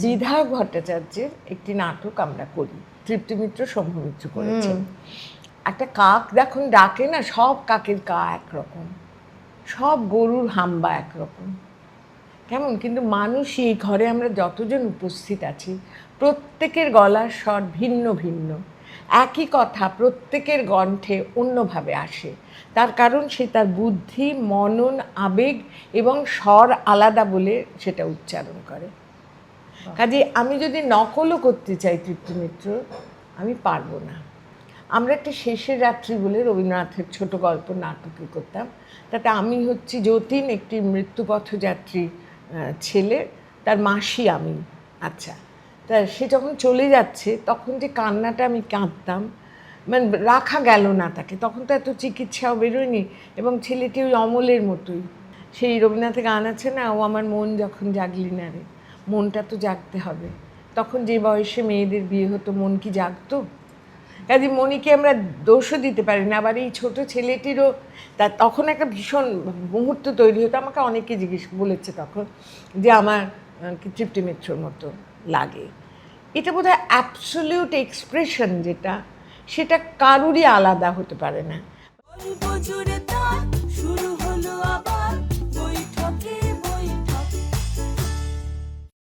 দ্বিধা ভট্টাচার্যের একটি নাটক আমরা করি। তৃপ্তিমিত্র শম্ভুমিত্র করেছেন একটা কাক যখন ডাকে না সব কাকের কা একরকম। সব গরুর হাম্বা একরকম। কেমন? কিন্তু মানুষ এই ঘরে আমরা যতজন উপস্থিত আছি প্রত্যেকের গলার স্বর ভিন্ন ভিন্ন। একই কথা প্রত্যেকের কণ্ঠে অন্যভাবে আসে। তার কারণ সে তার বুদ্ধি মনন আবেগ এবং স্বর আলাদা বলে সেটা উচ্চারণ করে। কাজে আমি যদি নকলও করতে চাই তৃপ্তিমিত্র আমি পারব না। আমরা একটা শেষের রাত্রি বলে রবীন্দ্রনাথের ছোট গল্প নাটকে করতাম। তাতে আমি হচ্ছি যতীন একটি মৃত্যুপথযাত্রী আহ, ছেলে। তার মাসি আমি। আচ্ছা তা সে যখন চলে যাচ্ছে তখন যে কান্নাটা আমি কাঁদতাম। মানে রাখা গেল না তাকে। তখন তো এত চিকিৎসাও বেরোয়নি এবং ছেলেটি ওই অমলের মতোই। সেই রবীন্দ্রনাথের গান আছে না ও আমার মন যখন জাগলি না রে। মনটা তো জাগতে হবে। তখন যে বয়সে মেয়েদের বিয়ে হতো, মন কি জাগতো? কাজে মনিকে আমরা দোষও দিতে পারি না, আবার এই ছোটো ছেলেটিরও তা তখন একটা ভীষণ মুহূর্ত তৈরি হতো। আমাকে অনেকে জিজ্ঞেস বলেছে তখন যে আমার কি তৃপ্তি মিত্রর মতো লাগে। এটা বোধ হয় অ্যাবসলিউট এক্সপ্রেশন যেটা, সেটা কারুরই আলাদা হতে পারে না। শুরু